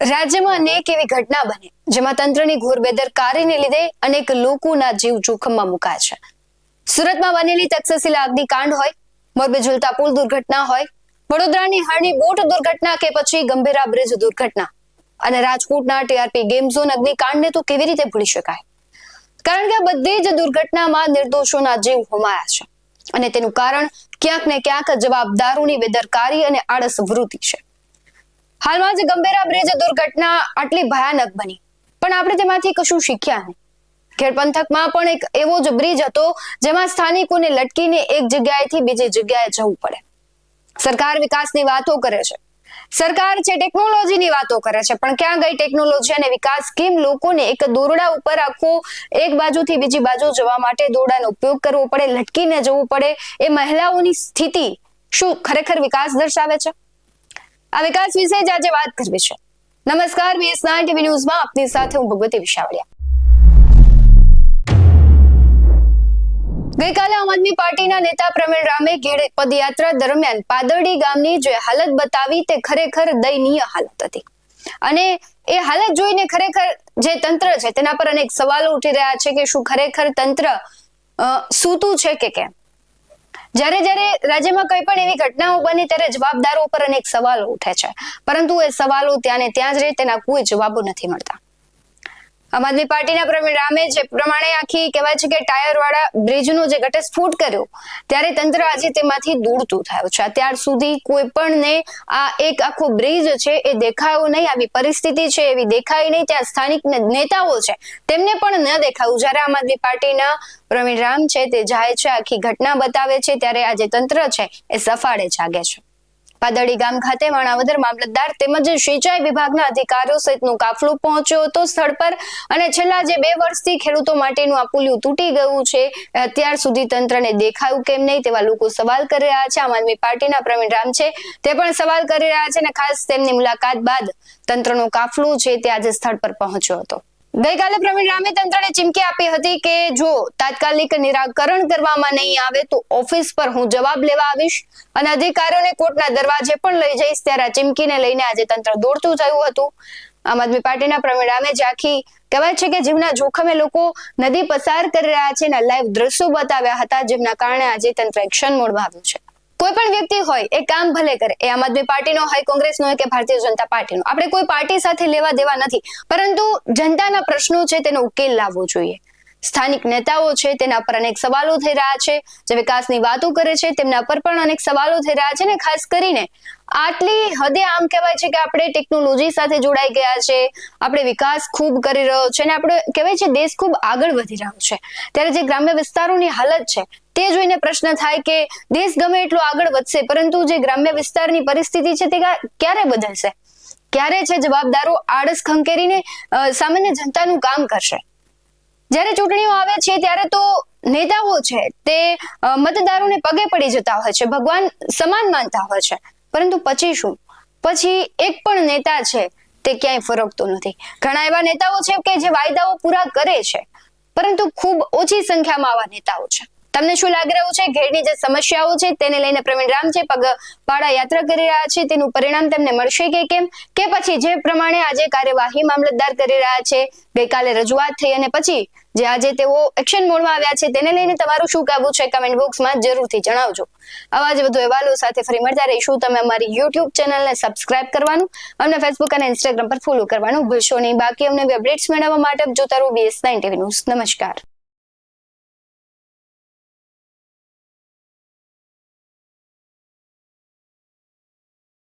રાજ્યમાં અનેક એવી ઘટના બની, જેમાં તંત્રની ઘોર બેદરકારીને લીધે અનેક લોકોના જીવ જોખમમાં મુકાય છે. સુરતમાં બનેલી તક્ષશિલા અગ્નિકાંડ હોય, મોરબી ઝુલતા પુલ દુર્ઘટના હોય, વડોદરાની હરણી બોટ દુર્ઘટના કે પછી ગંભીરા બ્રિજ દુર્ઘટના. અને રાજકોટના ટીઆરપી ગેમ ઝોન અગ્નિકાંડને તો કેવી રીતે ભૂલી શકાય? કારણ કે બધી જ દુર્ઘટનામાં નિર્દોષોના જીવ હોમાયા છે. અને તેનું કારણ ક્યાંક ને ક્યાંક જવાબદારોની બેદરકારી અને આળસ વૃત્તિ છે. હાલમાં જ ગંભીરા બ્રિજ દુર્ઘટના આટલી ભયાનક બની. પણ આપણે તેમાંથી કશું શીખ્યા નહીં. ખેડ પંથકમાં પણ એક એવો જ બ્રિજ હતો, જેમાં સ્થાનિકોને લટકીને એક જગ્યાએથી બીજી જગ્યાએ જવું પડે. સરકાર વિકાસની વાતો કરે છે. સરકાર છે, ટેકનોલોજીની વાતો કરે છે, પણ ક્યાં ગઈ ટેકનોલોજી અને વિકાસ? કેમ લોકોને એક દોરડા ઉપર આખો એક બાજુથી બીજી બાજુ જવા માટે દોરડાનો ઉપયોગ કરવો પડે, લટકીને જવું પડે? એ મહિલાઓની સ્થિતિ શું ખરેખર વિકાસ દર્શાવે છે? આ વિકાસ વિશે જ આજે વાત કરવી નમસ્કાર બીએસ ટીવી ન્યૂઝમાં આપની સાથે હું ભગવતી વિશાવડિયા. ગઈકાલે આમ આદમી પાર્ટીના નેતા પ્રવીણ રામે ઘેડ પદયાત્રા દરમિયાન પાદરડી ગામની જે હાલત બતાવી તે ખરેખર દયનીય હાલત હતી. અને એ હાલત જોઈને ખરેખર જે તંત્ર છે તેના પર અનેક સવાલો ઉઠી રહ્યા છે કે શું ખરેખર તંત્ર સૂતું છે કે કેમ? જ્યારે જ્યારે રાજ્યમાં કઈ પણ એવી ઘટનાઓ બની ત્યારે જવાબદારો પર અનેક સવાલો ઉઠે છે. પરંતુ એ સવાલો ત્યાં ને ત્યાં જ રહે, તેના કોઈ જવાબો નથી મળતા. આમ આદમી પાર્ટીના પ્રવીણ રામે જે પ્રમાણે આખી કહેવાય છે કે ટાયર વાળા બ્રિજનો જે ઘટસ્ફોટ કર્યો, ત્યારે તંત્ર આજે તેમાંથી દૂરતું થયું છે. અત્યાર સુધી કોઈ પણને આ એક આખો બ્રિજ છે એ દેખાયો નહીં, આવી પરિસ્થિતિ છે એવી દેખાઈ નહીં. ત્યાં સ્થાનિક નેતાઓ છે, તેમને પણ ન દેખાયું. જ્યારે આમ આદમી પાર્ટીના પ્રવીણ રામ છે તે જાય છે, આખી ઘટના બતાવે છે, ત્યારે આજે તંત્ર છે એ સફાળે જાગે છે. પાદડી ગામ ખાતે માણાવદર મામલતદાર તેમજ સિંચાઈ વિભાગના અધિકારીઓ સહિતનું કાફલું પહોંચ્યો હતો. સ્થળ પર અને છેલ્લા જે બે વર્ષથી ખેડૂતો માટેનું આ પુલિયું તૂટી ગયું છે અત્યાર સુધી તંત્રને દેખાયું કેમ નહીં તેવા લોકો સવાલ કરી રહ્યા છે. આમ આદમી પાર્ટીના પ્રવીણ રામ છે, તે પણ સવાલ કરી રહ્યા છે અને ખાસ તેમની મુલાકાત બાદ તંત્રનો કાફલો છે તે આજે સ્થળ પર પહોંચ્યો હતો. ગઈકાલે પ્રવીણ રામે તંત્રને ચીમકી આપી હતી કે જો તાત્કાલિક નિરાકરણ કરવામાં નહીં આવે તો ઓફિસ પર હું જવાબ લેવા આવીશ અને અધિકારીઓને કોર્ટના દરવાજે પણ લઈ જઈશ. ત્યારે આ ચીમકીને લઈને આજે તંત્ર દોડતું થયું હતું. આમ આદમી પાર્ટીના પ્રવીણ રામે જે આખી કહેવાય છે કે જીવના જોખમે લોકો નદી પસાર કરી રહ્યા છે એના લાઈવ દ્રશ્યો બતાવ્યા હતા, જેમના કારણે આજે તંત્ર એક્શન મોડમાં આવ્યું છે. કોઈ પણ વ્યક્તિ હોય, એ કામ ભલે કરે. એ આમ આદમી પાર્ટીનો હોય, કોંગ્રેસનો હોય કે ભારતીય જનતા પાર્ટીનો. આપણે કોઈ પાર્ટી સાથે લેવા દેવા નથી. પરંતુ જનતાના પ્રશ્નો છે, તેનો ઉકેલ લાવવો જોઈએ. સ્થાનિક નેતાઓ છે તેના પર અનેક સવાલો થઈ રહ્યા છે. જે વિકાસની વાતો કરે છે તેમના પર પણ અનેક સવાલો થઈ રહ્યા છે ને ખાસ કરીને આટલી હદે આમ કહેવાય છે કે આપણે ટેકનોલોજી સાથે જોડાઈ ગયા છે. આપણે વિકાસ ખૂબ કરી રહ્યો છે અને આપણે કહેવાય છે દેશ ખૂબ આગળ વધી રહ્યો છે. ત્યારે જે ગ્રામ્ય વિસ્તારોની હાલત છે તે જોઈને પ્રશ્ન થાય કે દેશ ગમે એટલો આગળ વધશે પરંતુ જે ગ્રામ્ય વિસ્તારની પરિસ્થિતિ છે તે ક્યા- ક્યારે બદલશે? ક્યારે છે જવાબદારો આળસ ખંકેરીને સામાન્ય જનતાનું કામ કરશે? જ્યારે ચૂંટણીઓ આવે છે, ત્યારે તો નેતાઓ છે, તે મતદારોને પગે પડી જતા હોય છે, ભગવાન સમાન માનતા હોય છે. પરંતુ પછી શું? પછી એક પણ નેતા છે, તે ક્યાંય ફરકતો નથી. ઘણા એવા નેતાઓ છે કે જે વાયદાઓ પૂરા કરે છે, પરંતુ ખૂબ ઓછી સંખ્યામાં આવા નેતાઓ છે. તમને શું લાગી રહ્યું છે? ઘેરની જે સમસ્યાઓ છે તેને લઈને પ્રવીણ રામ છે, પગ પાડા યાત્રા કરી રહ્યા છે. તેનું પરિણામ તેમને મળશે કે કેમ? કે પછી જે પ્રમાણે આજે કાર્યવાહી મામલતદાર કરી રહ્યા છે, ગઈકાલે રજૂઆત થઈ અને પછી જે આજે તેઓ એક્શન મોડમાં આવ્યા છે તેને લઈને તમારું શું કહેવું છે? કમેન્ટ બોક્સમાં જરૂરથી જણાવજો. આવા જ વધુ અહેવાલો સાથે ફરી મળતા રહીશું. તમે અમારી યુટ્યુબ ચેનલને સબસ્ક્રાઇબ કરવાનું, અમને ફેસબુક અને ઇન્સ્ટાગ્રામ પર ફોલો કરવાનું ભૂલશો નહીં. બાકી અમને અપડેટ્સ મેળવવા માટે જોતા રહો બીએસ નાઇન ટીવી ન્યૂઝ નમસ્કાર.